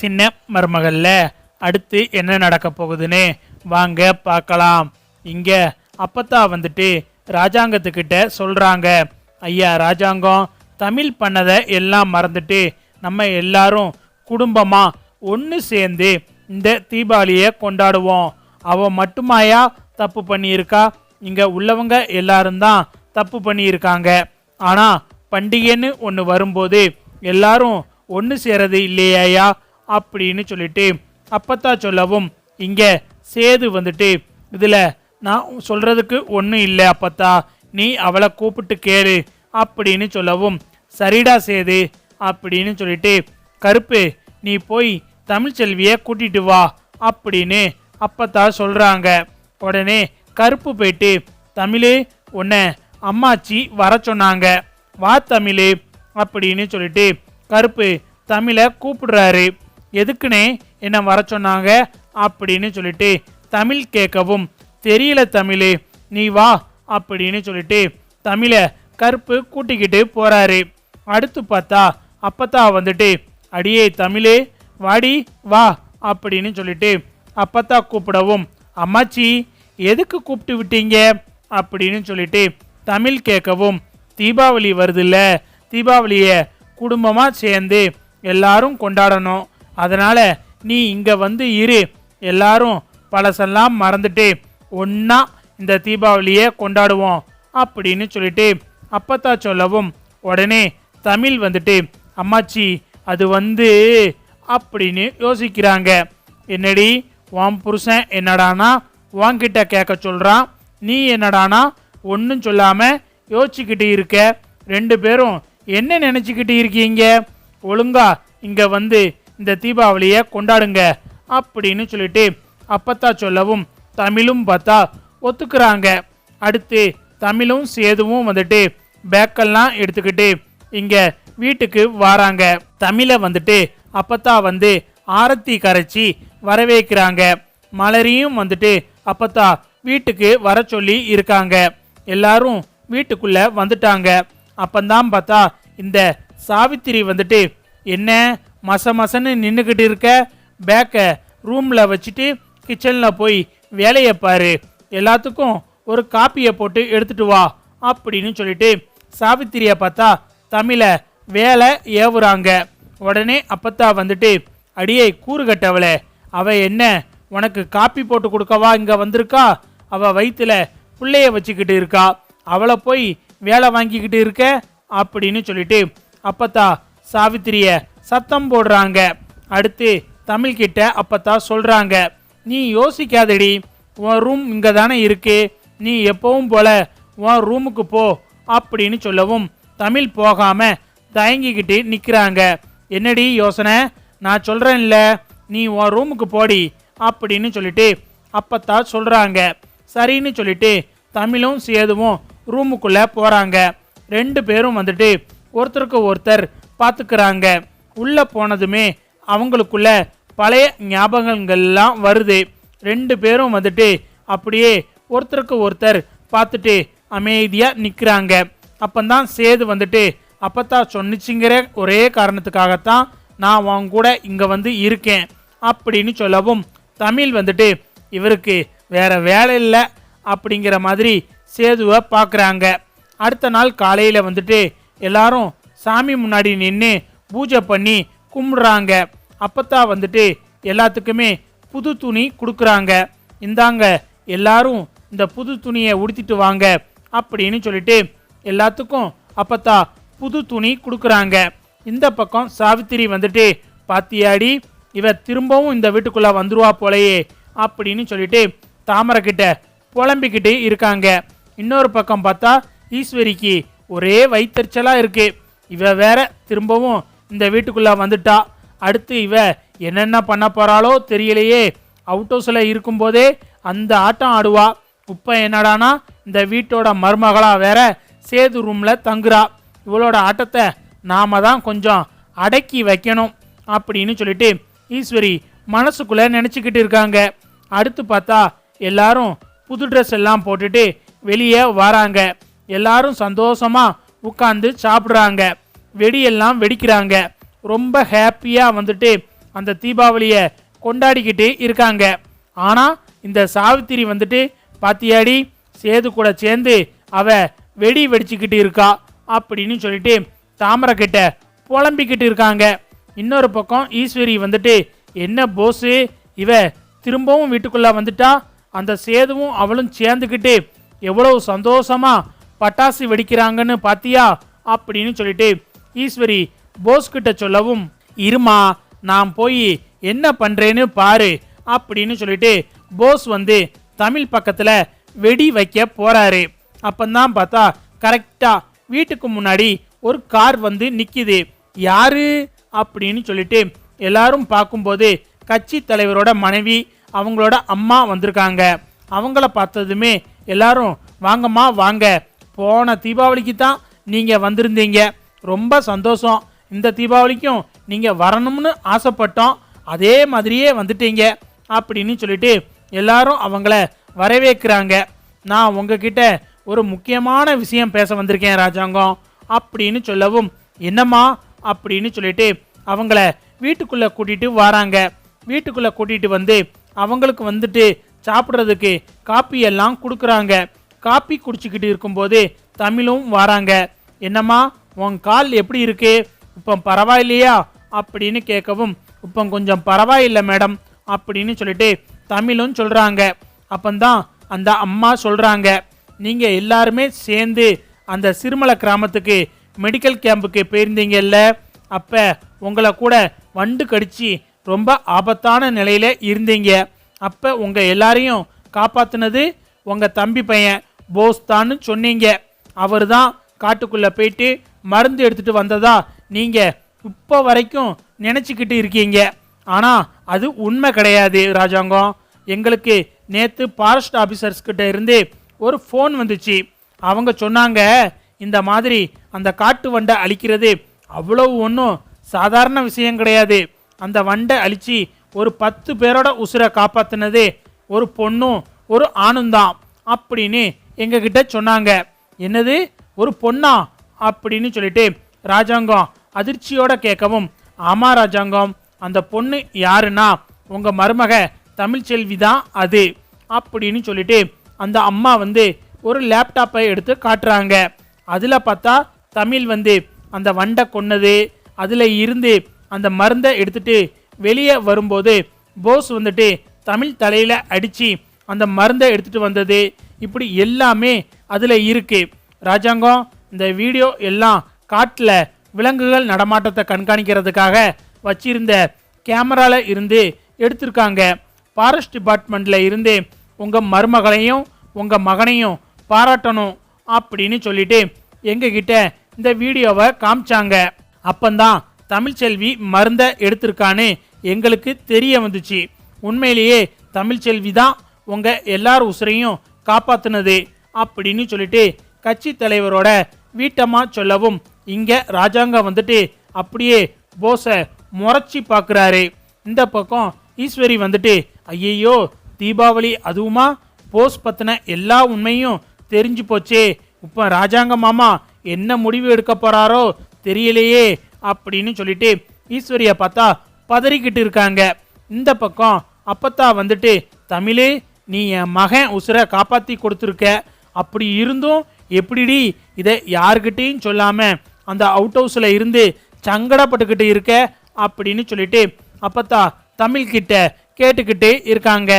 சின்ன மருமகளில் அடுத்து என்ன நடக்க போகுதுன்னு? வாங்க பார்க்கலாம். இங்க அப்பத்தா வந்துட்டு ராஜாங்கத்துக்கிட்ட சொல்றாங்க. ஐயா ராஜாங்கம் தமிழ் பண்ணதை எல்லாம் மறந்துட்டு நம்ம எல்லாரும் குடும்பமா ஒன்று சேர்ந்து இந்த தீபாவளியை கொண்டாடுவோம். அவ மட்டுமாயா தப்பு பண்ணியிருக்கா? இங்கே உள்ளவங்க எல்லாரும் தான் தப்பு பண்ணியிருக்காங்க. ஆனால் பண்டிகைன்னு ஒன்று வரும்போது எல்லாரும் ஒன்று சேரது இல்லையாயா அப்படின்னு சொல்லிட்டு அப்பத்தா சொல்லவும் இங்கே சேது வந்துட்டு இதில் நான் சொல்கிறதுக்கு ஒன்றும் இல்லை அப்பத்தா நீ அவளை கூப்பிட்டு கேளு அப்படின்னு சொல்லவும் சரிடா சேது அப்படின்னு சொல்லிட்டு கருப்பு நீ போய் தமிழ்ச்செல்வியை கூட்டிட்டு வா அப்படின்னு அப்பத்தா சொல்கிறாங்க உடனே கருப்பு போயிட்டு தமிழே உன்னை அம்மாச்சி வர சொன்னாங்க வா தமிழ் அப்படின்னு சொல்லிட்டு கருப்பு தமிழை கூப்பிடுறாரு. எதுக்குனே என்ன வர சொன்னாங்க? அப்படின்னு சொல்லிட்டு தமிழ் கேட்கவும் தெரியல தமிழு நீ வா அப்படின்னு சொல்லிட்டு தமிழை கருப்பு கூட்டிக்கிட்டு போறாரு. அடுத்து பார்த்தா அப்பத்தா வந்துட்டு அடியே தமிழே வாடி வா அப்படின்னு சொல்லிட்டு அப்பத்தா கூப்பிடவும் அம்மாச்சி எதுக்கு கூப்பிட்டு விட்டீங்க? அப்படின்னு சொல்லிட்டு தமிழ் கேட்கவும் தீபாவளி வருதுல்ல தீபாவளியை குடும்பமாக சேர்ந்து எல்லாரும் கொண்டாடணும் அதனால் நீ இங்கே வந்து இரு. எல்லாரும் பழசெல்லாம் மறந்துட்டு ஒன்றா இந்த தீபாவளியை கொண்டாடுவோம் அப்படின்னு சொல்லிட்டு அப்பத்தா சொல்லவும் உடனே தமிழ் வந்துட்டு அம்மாச்சி அது வந்து அப்படின்னு யோசிக்கிறாங்க. என்னடி உன் புருஷன் என்னடானா உன்கிட்ட கேட்க சொல்கிறான் நீ என்னடானா ஒன்றும் சொல்லாமல் யோசிச்சுக்கிட்டு இருக்க. ரெண்டு பேரும் என்ன நினச்சிக்கிட்டு இருக்கீங்க? ஒழுங்கா இங்கே வந்து இந்த தீபாவளியை கொண்டாடுங்க அப்படின்னு சொல்லிட்டு அப்பத்தா சொல்லவும் தமிழும் பார்த்தா ஒத்துக்கிறாங்க. அடுத்து தமிழும் சேதுவும் வந்துட்டு பேக்கெல்லாம் எடுத்துக்கிட்டு இங்கே வீட்டுக்கு வராங்க. தமிழை வந்துட்டு அப்பத்தா வந்து ஆரத்தி கரைச்சி வரவேற்கிறாங்க. மலரையும் வந்துட்டு அப்பத்தா வீட்டுக்கு வர சொல்லி இருக்காங்க. எல்லாரும் வீட்டுக்குள்ளே வந்துட்டாங்க. அப்பந்தான் பார்த்தா இந்த சாவித்திரி வந்துட்டு என்ன? மச மசன்னு நின்றுக்கிட்டு இருக்க பேக்கை ரூமில் வச்சுட்டு கிச்சனில் போய் வேலையை பாரு. எல்லாத்துக்கும் ஒரு காப்பியை போட்டு எடுத்துட்டு வா அப்படின்னு சொல்லிட்டு சாவித்திரியை பார்த்தா தமிழை வேலை ஏவுறாங்க. உடனே அப்பத்தா வந்துட்டு அடியே கூறு கட்டவளே அவ என்ன உனக்கு காப்பி போட்டு கொடுக்கவா? இங்கே வந்திருக்கா? அவள் வயிற்றில் பிள்ளைய வச்சுக்கிட்டு இருக்கா. அவளை போய் வேலை வாங்கிக்கிட்டு இருக்க? அப்படின்னு சொல்லிட்டு அப்பத்தா சாவித்திரியை சத்தம் போடுறாங்க. அடுத்து தமிழ்கிட்ட அப்பத்தா சொல்கிறாங்க நீ யோசிக்காதடி உன் ரூம் இங்கே தானே இருக்கு. நீ எப்பவும் போல உன் ரூமுக்கு போ அப்படின்னு சொல்லவும் தமிழ் போகாமல் தயங்கிக்கிட்டு நிற்கிறாங்க என்னடி யோசனை? நான் சொல்றேன்ல நீ உன் ரூமுக்கு போடி அப்படின்னு சொல்லிட்டு அப்பத்தா சொல்கிறாங்க சரின்னு சொல்லிட்டு தமிழும் சேதுவும் ரூமுக்குள்ளே போகிறாங்க ரெண்டு பேரும் வந்துட்டு ஒருத்தருக்கு ஒருத்தர் பார்த்துக்கிறாங்க உள்ளே போனதுமே அவங்களுக்குள்ள பழைய ஞாபகங்கள்லாம் வருது. ரெண்டு பேரும் வந்துட்டு அப்படியே ஒருத்தருக்கு ஒருத்தர் பார்த்துட்டு அமைதியாக நிற்கிறாங்க அப்பந்தான் சேது வந்துட்டு அப்பத்தா சொன்னிச்சிங்கிற ஒரே காரணத்துக்காகத்தான் நான் அவங்க கூட இங்கே வந்து இருக்கேன். அப்படின்னு சொல்லவும் தமிழ் வந்துட்டு இவருக்கு வேற வேலை இல்லை. அப்படிங்கிற மாதிரி சேதுவை பார்க்குறாங்க அடுத்த நாள் காலையில் வந்துட்டு எல்லாரும் சாமி முன்னாடி நின்று பூஜை பண்ணி கும்பிட்றாங்க. அப்பத்தா வந்துட்டு எல்லாத்துக்குமே புது துணி கொடுக்குறாங்க. இந்தாங்க எல்லாரும் இந்த புது துணியை உடுத்திட்டு வாங்க அப்படின்னு சொல்லிட்டு எல்லாத்துக்கும் அப்பத்தா புது துணி கொடுக்குறாங்க. இந்த பக்கம் சாவித்திரி வந்துட்டு பாத்தியாடி இவ திரும்பவும் இந்த வீட்டுக்குள்ளே வந்துருவா போலயே அப்படின்னு சொல்லிட்டு தாமரைக்கிட்ட புலம்பிக்கிட்டு இருக்காங்க. இன்னொரு பக்கம் பார்த்தா ஈஸ்வரிக்கு ஒரே வயிற்றுச்சலாக இருக்குது இவ வேற திரும்பவும் இந்த வீட்டுக்குள்ளே வந்துட்டா. அடுத்து இவ என்னென்ன பண்ண போகிறாளோ தெரியலையே. அவுட் ஹவுஸில் இருக்கும்போதே அந்த ஆட்டம் ஆடுவா. இப்போ என்னடானா இந்த வீட்டோட மருமகளாக வேற சேது ரூமில் தங்குறா. இவளோட ஆட்டத்தை நாம தான் கொஞ்சம் அடக்கி வைக்கணும் அப்படின்னு சொல்லிட்டு ஈஸ்வரி மனசுக்குள்ளே நினச்சிக்கிட்டு இருக்காங்க. அடுத்து பார்த்தா எல்லாரும் புது ட்ரெஸ் எல்லாம் போட்டுட்டு வெளியே வராங்க. எல்லாரும் சந்தோஷமாக உட்காந்து சாப்பிட்றாங்க. வெடியெல்லாம் வெடிக்கிறாங்க. ரொம்ப ஹாப்பியாக வந்துட்டு அந்த தீபாவளியை கொண்டாடிக்கிட்டு இருக்காங்க. ஆனால் இந்த சாவித்திரி வந்துட்டு பாத்தியாடி சேது கூட சேர்ந்து அவ வெடி வெடிச்சுக்கிட்டு இருக்கா அப்படின்னு சொல்லிட்டு தாமரைக்கிட்ட புலம்பிக்கிட்டு இருக்காங்க. இன்னொரு பக்கம் ஈஸ்வரி வந்துட்டு என்ன போஸு? இவ திரும்பவும் வீட்டுக்குள்ளே வந்துட்டா? அந்த சேதுவும் அவளும் சேர்ந்துக்கிட்டு எவ்வளவு சந்தோஷமாக பட்டாசு வெடிக்கிறாங்கன்னு பார்த்தியா அப்படின்னு சொல்லிட்டு ஈஸ்வரி போஸ் கிட்ட சொல்லவும் இருமா நான் போய் என்ன பண்றேன்னு பாரு அப்படின்னு சொல்லிட்டு போஸ் வந்து தமிழ் பக்கத்துல வெடி வைக்க போறாரு. அப்பந்தான் பார்த்தா கரெக்டா வீட்டுக்கு முன்னாடி ஒரு கார் வந்து நிக்குது. யாரு? அப்படின்னு சொல்லிட்டு எல்லாரும் பார்க்கும்போது கட்சி தலைவரோட மனைவி அவங்களோட அம்மா வந்திருக்காங்க. அவங்கள பார்த்ததுமே எல்லாரும் வாங்கம்மா வாங்க. போன தீபாவளிக்கு தான் நீங்கள் வந்திருந்தீங்க. ரொம்ப சந்தோஷம். இந்த தீபாவளிக்கும் நீங்கள் வரணும்னு ஆசைப்பட்டோம். அதே மாதிரியே வந்துட்டீங்க அப்படின்னு சொல்லிட்டு எல்லாரும் அவங்கள வரவேற்கிறாங்க. நான் உங்ககிட்ட ஒரு முக்கியமான விஷயம் பேச வந்திருக்கேன் ராஜாங்கம் அப்படின்னு சொல்லவும் என்னம்மா? அப்படின்னு சொல்லிட்டு அவங்கள வீட்டுக்குள்ளே கூட்டிகிட்டு வராங்க. வீட்டுக்குள்ளே கூட்டிகிட்டு வந்து அவங்களுக்கு வந்துட்டு சாப்பிட்றதுக்கு காப்பி எல்லாம் கொடுக்குறாங்க. காப்பி குடிச்சிக்கிட்டு இருக்கும்போது தமிழும் வராங்க. என்னம்மா? உன் கால் எப்படி இருக்கு? இப்போ பரவாயில்லையா? அப்படின்னு கேட்கவும் இப்போ கொஞ்சம் பரவாயில்லை மேடம் அப்படின்னு சொல்லிட்டு தமிழும் சொல்கிறாங்க அப்பந்தான் அந்த அம்மா சொல்கிறாங்க நீங்கள் எல்லாருமே சேர்ந்து அந்த சிறுமலை கிராமத்துக்கு மெடிக்கல் கேம்புக்கு போயிருந்தீங்கல்ல? அப்போ உங்களை கூட வண்டு கடிச்சு ரொம்ப ஆபத்தான நிலையில் இருந்தீங்க. அப்போ உங்கள் எல்லாரையும் காப்பாற்றினது உங்கள் தம்பி பையன் போஸ் தான்னு சொன்னீங்க. அவர் தான் காட்டுக்குள்ளே போயிட்டு மருந்து எடுத்துட்டு வந்ததா நீங்கள் இப்போ வரைக்கும் நினச்சிக்கிட்டு இருக்கீங்க. ஆனால் அது உண்மை கிடையாது ராஜாங்கம். எங்களுக்கு நேற்று ஃபாரஸ்ட் ஆஃபீஸர்ஸ்கிட்ட இருந்து ஒரு ஃபோன் வந்துச்சு. அவங்க சொன்னாங்க இந்த மாதிரி அந்த காட்டு வண்டை அழிக்கிறது அவ்வளவு ஒன்றும் சாதாரண விஷயம் கிடையாது. அந்த வண்டை அழித்து ஒரு பத்து பேரோட உசுரை காப்பாற்றினது ஒரு பொண்ணும் ஒரு ஆணும் தான். அப்படின்னு எங்ககிட்ட சொன்னாங்க. என்னது? ஒரு பொண்ணா? அப்படின்னு சொல்லிட்டு ராஜாங்கம் அதிர்ச்சியோட கேட்கவும் ஆமா ராஜாங்கம் அந்த பொண்ணு யாருன்னா? உங்க மருமக தமிழ்ச்செல்வி தான் அது. அப்படின்னு சொல்லிட்டு அந்த அம்மா வந்து ஒரு லேப்டாப்பை எடுத்து காட்டுறாங்க. அதில் பார்த்தா தமிழ் வந்து அந்த வண்டை கொன்னது அதில் இருந்து அந்த மருந்தை எடுத்துட்டு வெளியே வரும்போது போஸ் வந்துட்டு தமிழ் தலையில் அடித்து அந்த மருந்தை எடுத்துகிட்டு வந்தது. இப்படி எல்லாமே அதில் இருக்குது ராஜாங்கம் இந்த வீடியோ எல்லாம் காட்டில் விலங்குகள் நடமாட்டத்தை கண்காணிக்கிறதுக்காக வச்சிருந்த கேமராவில் இருந்து எடுத்திருக்காங்க. ஃபாரஸ்ட் டிபார்ட்மெண்ட்டில் இருந்து உங்கள் மருமகளையும் உங்கள் மகனையும் பாராட்டணும் அப்படின்னு சொல்லிட்டு எங்ககிட்ட இந்த வீடியோவை காமிச்சாங்க. அப்பந்தான் தமிழ்ச்செல்வி மருந்தை எடுத்திருக்கான்னு எங்களுக்கு தெரிய வந்துச்சு. உண்மையிலேயே தமிழ்ச்செல்வி தான் உங்கள் எல்லார் உசுரையும் காப்பாற்றுனது அப்படின்னு சொல்லிட்டு கட்சி தலைவரோட வீட்டம்மா சொல்லவும் இங்க ராஜாங்கம் வந்துட்டு அப்படியே போஸை முறைச்சி பார்க்குறாரு. இந்த பக்கம் ஈஸ்வரி வந்துட்டு ஐயையோ தீபாவளி அதுவுமா? போஸ் பற்றின எல்லா உண்மையும் தெரிஞ்சு போச்சே. இப்போ ராஜாங்க மாமா என்ன முடிவு எடுக்க போகிறாரோ தெரியலையே அப்படின்னு சொல்லிட்டு ஈஸ்வரியை பார்த்தா பதறிக்கிட்டு இருக்காங்க. இந்த பக்கம் அப்பத்தா வந்துட்டு தமிழே நீ என் மகன் உசுரை காப்பாற்றி கொடுத்துருக்க. அப்படி இருந்தும் எப்படிடி இதை யாருக்கிட்டையும் சொல்லாமல் அந்த அவுட் ஹவுஸில் இருந்து சங்கடப்பட்டுக்கிட்டு இருக்க அப்படின்னு சொல்லிட்டு அப்பத்தா தமிழ்கிட்ட கேட்டுக்கிட்டு இருக்காங்க.